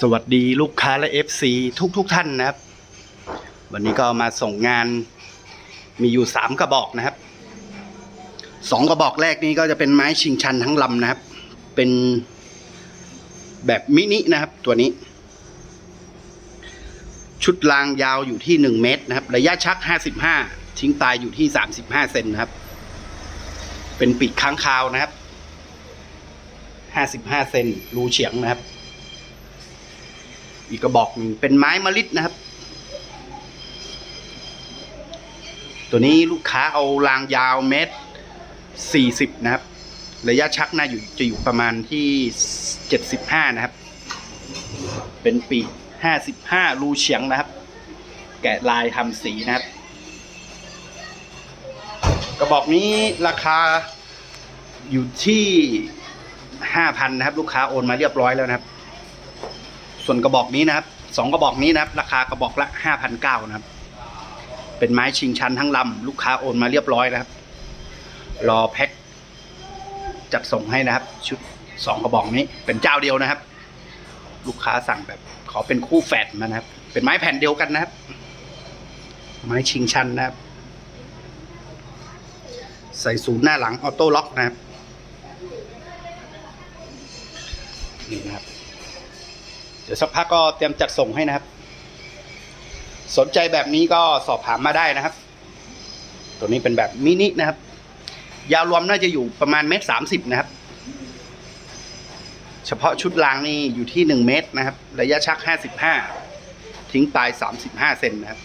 สวัสดีลูกค้าและ FC ทุกทุกๆท่านนะครับ วันนี้ก็มาส่งงานมีอยู่สามกระบอกนะครับสองกระบอกแรกนี้ก็จะเป็นไม้ชิงชันทั้งลำนะครับ เป็นแบบมินินะครับตัวนี้ ชุดรางยาวอยู่ที่หนึ่งเมตรนะครับ ระยะชักห้าสิบห้าทิ้งตายอยู่ที่สามสิบห้าเซนนะครับ เป็นปีกค้างคาวนะครับห้าสิบห้าเซนรูเฉียงนะครับ อีกกระบอกหนึ่งเป็นไม้มะลิดนะครับ ตัวนี้ลูกค้าเอารางยาวเมตรสี่สิบนะครับ ระยะชักน่าอยู่จะอยู่ประมาณที่เจ็ดสิบห้านะครับ เป็นปีห้าสิบห้ารูเฉียงนะครับ แกะลายทำสีนะครับ กระบอกนี้ราคาอยู่ที่ห้าพันนะครับ ลูกค้าโอนมาเรียบร้อยแล้วนะครับ ส่วนกระบอกนี้นะครับสองกระบอกนี้นะครับ ราคากระบอกละห้าพันเก้านะครับ เป็นไม้ชิงชันทั้งลำลูกค้าโอนมาเรียบร้อยนะครับ รอแพ็คจัดส่งให้นะครับ ชุดสองกระบอกนี้ เป็นเจ้าเดียวนะครับ ลูกค้าสั่งแบบขอเป็นคู่แฝดมานะครับ เป็นไม้แผ่นเดียวกันนะครับ ไม้ชิงชันนะครับ ใส่ศูนย์หน้าหลังออโต้ล็อกนะครับนี่นะครับ เดี๋ยวสักพักก็เตรียมจัดส่งให้นะครับ สนใจแบบนี้ก็สอบถามมาได้นะครับ ตัวนี้เป็นแบบมินินะครับ ยาวรวมน่าจะอยู่ประมาณเมตรสามสิบนะครับ เฉพาะชุดรางนี่อยู่ที่หนึ่งเมตรนะครับ ระยะชักห้าสิบห้าทิ้งปลายสามสิบห้าเซนนะครับ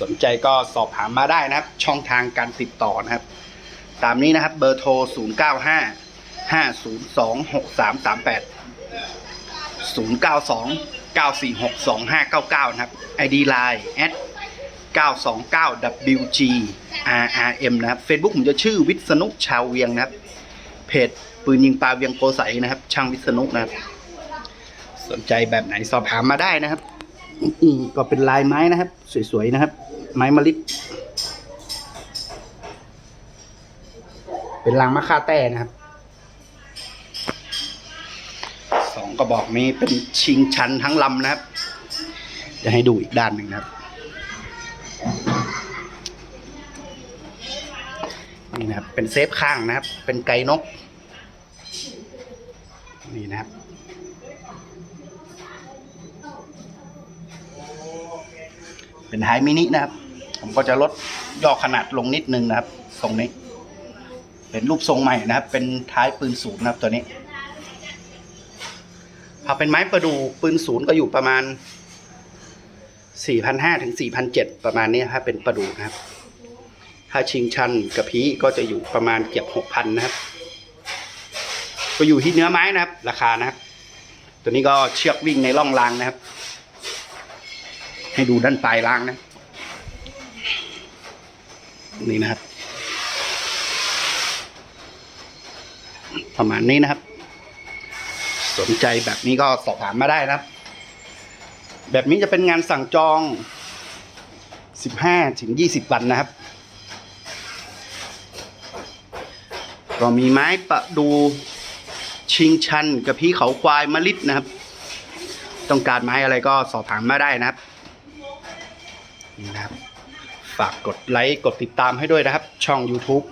สนใจก็สอบถามมาได้นะครับ ช่องทางการติดต่อนะครับ ตามนี้นะครับเบอร์โทร0 9 5 5 0 2 6 3 3 8 092 946 2599 นะครับ ID Line at 929 WG RRM นะครับ Facebook ผมจะชื่อวิษณุชาวเวียงนะครับ เพจปืนยิงปลาเวียงโกใสนะครับ ช่างวิษณุนะครับ สนใจแบบไหนสอบถามมาได้นะครับอืมก็เป็นลายไม้นะครับ สวย ๆ นะครับ ไม้มะลิเป็นรางมะค่าแต้นะครับ สองกระบอกนี้เป็นชิงชันทั้งลำนะครับ จะให้ดูอีกด้านหนึ่งนะครับนี่นะครับ เป็นเซฟข้างนะครับ เป็นไก่นก นี่นะครับเป็นไฮมินินะครับ ผมก็จะลดย่อขนาดลงนิดนึงนะครับทรงนี้ เป็นรูปทรงใหม่นะครับ เป็นท้ายปืนสูงนะครับตัวนี้ ถ้าเป็นไม้ประดูปืนศูนย์ก็อยู่ประมาณ4,500ถึง4,700ประมาณนี้ครับเป็นประดูนะครับ ถ้าชิงชันกระพี้ก็จะอยู่ประมาณเกือบ6,000นะครับก็อยู่ที่เนื้อไม้นะครับ ราคานะครับ ตัวนี้ก็เชือกวิ่งในร่องรางนะครับ ให้ดูด้านปลายรางนะ นี่นะครับ ประมาณนี้นะครับ สนใจแบบนี้ก็สอบถามมาได้นะครับ แบบนี้จะเป็นงานสั่งจอง 15ถึง20 วันนะครับ ก็มีไม้ประดูชิงชันกับพี่เขาควายมะลิดนะครับ ต้องการไม้อะไรก็สอบถามมาได้นะครับนี่นะครับ ฝากกดไลค์ กดติดตามให้ด้วยนะครับ ช่อง YouTube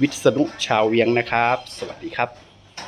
วิษณุชาวเวียงนะครับ สวัสดีครับ